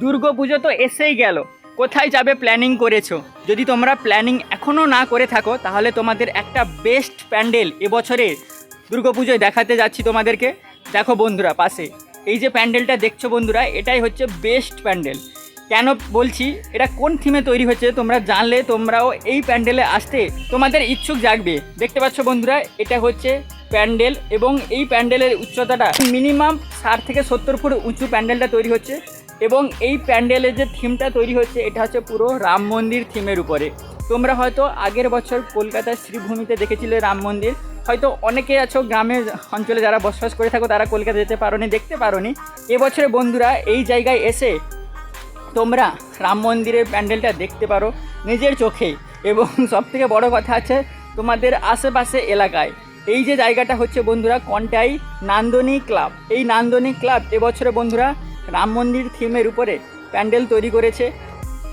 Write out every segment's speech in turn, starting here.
দুর্গা পুজো তো এসেই গেল। কোথায় যাবে প্ল্যানিং করেছ? যদি তোমরা প্ল্যানিং এখনও না করে থাকো, তাহলে তোমাদের একটা বেস্ট প্যান্ডেল এবছরে দুর্গা পুজোয় দেখাতে যাচ্ছি তোমাদেরকে। দেখো বন্ধুরা, পাশে। এই যে প্যান্ডেলটা দেখছ বন্ধুরা, এটাই হচ্ছে বেস্ট প্যান্ডেল কেন বলছি, এটা কোন থিমে তৈরি হচ্ছে, তোমরা জানলে, তোমরাও এই প্যান্ডেলে আসতে তোমাদের ইচ্ছুক জাগবে। দেখতে পাচ্ছ বন্ধুরা, এটা হচ্ছে প্যান্ডেল এবং এই প্যান্ডেলের উচ্চতাটা মিনিমাম ষাট থেকে সত্তর ফুট উঁচু প্যান্ডেলটা তৈরি হচ্ছে। এবং এই প্যান্ডেলের যে থিমটা তৈরি হচ্ছে, এটা হচ্ছে পুরো রাম মন্দির থিমের উপরে। তোমরা হয়তো আগের বছর কলকাতার শ্রীভূমিতে দেখেছিলে রাম মন্দির। হয়তো অনেকে আছো গ্রামের অঞ্চলে যারা বসবাস করে থাকো, তারা কলকাতা যেতে পারোনি, দেখতে পারোনি। এবছরে বন্ধুরা এই জায়গায় এসে তোমরা রাম মন্দিরের প্যান্ডেলটা দেখতে পারো নিজের চোখে। এবং সবথেকে বড় কথা আছে তোমাদের আশেপাশে এলাকায়। এই যে জায়গাটা হচ্ছে বন্ধুরা, কন্টাই নান্দনী ক্লাব। এই নান্দনী ক্লাব এবছরে বন্ধুরা রাম মন্দির থিমের উপরে প্যান্ডেল তৈরি করেছে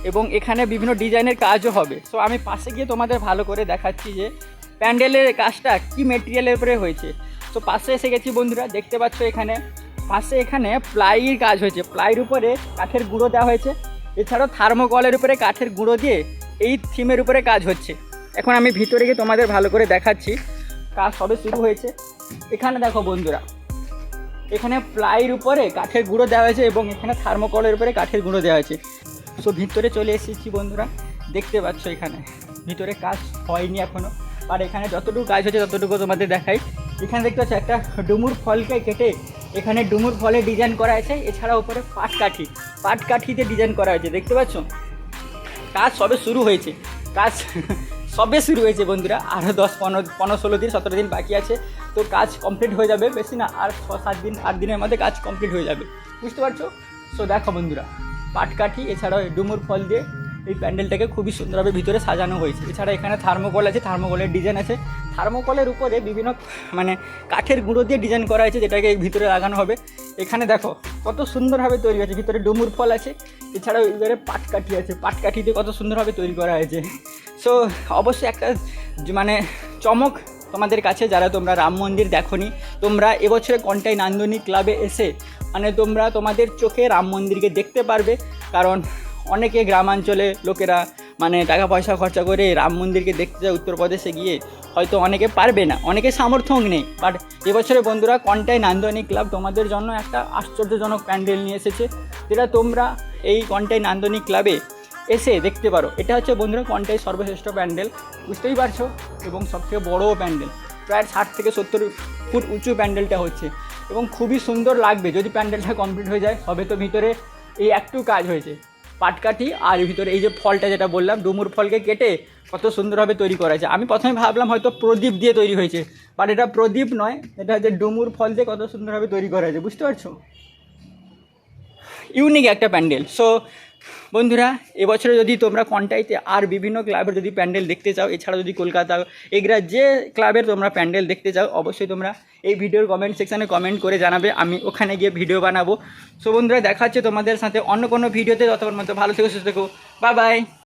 এবং এখানে বিভিন্ন ডিজাইনের কাজও হবে। সো আমি পাশে গিয়ে তোমাদের ভালো করে দেখাচ্ছি যে প্যান্ডেলের কাজটা কি মেটেরিয়ালের উপরে হয়েছে। তো পাশে এসে গেছি বন্ধুরা, দেখতে পাচ্ছ এখানে। পাশে এখানে প্লাইয়ের কাজ হয়েছে। প্লাইয়ের উপরে কাঠের গুঁড়ো দেওয়া হয়েছে। এছাড়াও থার্মোকলের উপরে কাঠের গুঁড়ো দিয়ে এই থিমের উপরে কাজ হচ্ছে। এখন আমি ভিতরে গিয়ে তোমাদের ভালো করে দেখাচ্ছি কাজ সবে শুরু হয়েছে। এখানে দেখো বন্ধুরা এখানে প্লাইয়ের উপরে কাঠের গুঁড়ো দেওয়া হয়েছে এবং এখানে থার্মোকলের উপরে কাঠের গুঁড়ো দেওয়া হয়েছে। সো ভিতরে চলে এসেছি বন্ধুরা, দেখতে পাচ্ছ এখানে। ভিতরে কাজ হয়নি এখনও আর এখানে যতটুকু কাজ হচ্ছে ততটুকু তোমাদের দেখাই। এখানে দেখতে পাচ্ছ একটা ডুমুর ফলকে কেটে এখানে ডুমুর ফলে ডিজাইন করা আছে এছাড়া উপরে পাটকাঠি পাটকাঠিতে ডিজাইন করা হয়েছে। দেখতে পাচ্ছ? কাজ সবে শুরু হয়েছে। কাজ সবে শুরু হয়েছে বন্ধুরা। আরও দশ, পনেরো পনেরো, ষোলো দিন, সতেরো দিন বাকি আছে। তো কাজ কমপ্লিট হয়ে যাবে, বেশি না, আর ছ, সাত দিন, আট দিনের মধ্যে কাজ কমপ্লিট হয়ে যাবে। বুঝতে পারছ? সো দেখো বন্ধুরা, পাটকাঠি, এছাড়াও ডুমুর ফল দিয়ে এই প্যান্ডেলটাকে খুবই সুন্দরভাবে ভিতরে সাজানো হয়েছে। এছাড়া এখানে থার্মোকল আছে, থার্মোকলের ডিজাইন আছে। থার্মোকলের উপরে বিভিন্ন মানে কাঠের গুঁড়ো দিয়ে ডিজাইন করা হয়েছে, যেটাকে ভিতরে লাগানো হবে। এখানে দেখো কত সুন্দরভাবে তৈরি হয়েছে। ভিতরে ডুমুর ফল আছে, এছাড়াও এবারে পাটকাঠি আছে। পাটকাঠি দিয়ে কত সুন্দরভাবে তৈরি করা হয়েছে। সো অবশ্যই একটা মানে চমক তোমাদের কাছে, যারা তোমরা রাম মন্দির দেখোনি, তোমরা এবছরে কন্টাই নান্দনী ক্লাবে এসে মানে তোমরা তোমাদের চোখে রাম মন্দিরকে দেখতে পারবে। কারণ অনেকে গ্রামাঞ্চলে লোকেরা মানে টাকা পয়সা খরচা করে রাম মন্দিরকে দেখতে যায় উত্তরপ্রদেশে গিয়ে, হয়তো অনেকে পারবে না, অনেকে সামর্থ্যও নেই। বাট এবছরে বন্ধুরা কন্টাই নান্দনী ক্লাব তোমাদের জন্য একটা আশ্চর্যজনক প্যান্ডেল নিয়ে এসেছে, যেটা তোমরা এই কন্টাই নান্দনী ক্লাবে এসে দেখতে পারো। এটা হচ্ছে বন্ধুরা কন্টাই সর্বশ্রেষ্ঠ প্যান্ডেল, বুঝতেই পারছ? এবং সবথেকে বড়ও প্যান্ডেল, প্রায় ষাট থেকে সত্তর ফুট উঁচু প্যান্ডেলটা হচ্ছে। এবং খুবই সুন্দর লাগবে, যদি প্যান্ডেলটা কমপ্লিট হয়ে যায়, হবে তো ভিতরে এই একটু কাজ হয়েছে। পাটকাঠি আর ভিতরে এই যে ফলটা যেটা বললাম, ডুমুর ফলকে কেটে কত সুন্দরভাবে তৈরি করা হয়েছে। আমি প্রথমে ভাবলাম হয়তো প্রদীপ দিয়ে তৈরি হয়েছে বাট এটা প্রদীপ নয়, এটা হচ্ছে ডুমুর ফল দিয়ে কত সুন্দরভাবে তৈরি করা হয়েছে, বুঝতে পারছ? ইউনিক একটা প্যান্ডেল। সো বন্ধুরা, এবছরে যদি তোমরা কন্টাইতে আর বিভিন্ন ক্লাবের যদি প্যান্ডেল দেখতে চাও এছাড়া যদি কলকাতা এগুলা যে ক্লাবের তোমরা প্যান্ডেল দেখতে চাও, অবশ্যই তোমরা এই ভিডিওর কমেন্ট সেকশানে কমেন্ট করে জানাবে, আমি ওখানে গিয়ে ভিডিও বানাবো। সো বন্ধুরা, দেখা হচ্ছে তোমাদের সাথে অন্য কোনো ভিডিওতে ততক্ষণ মতো ভালো থেকো, সুস্থ থেকো বাই বাই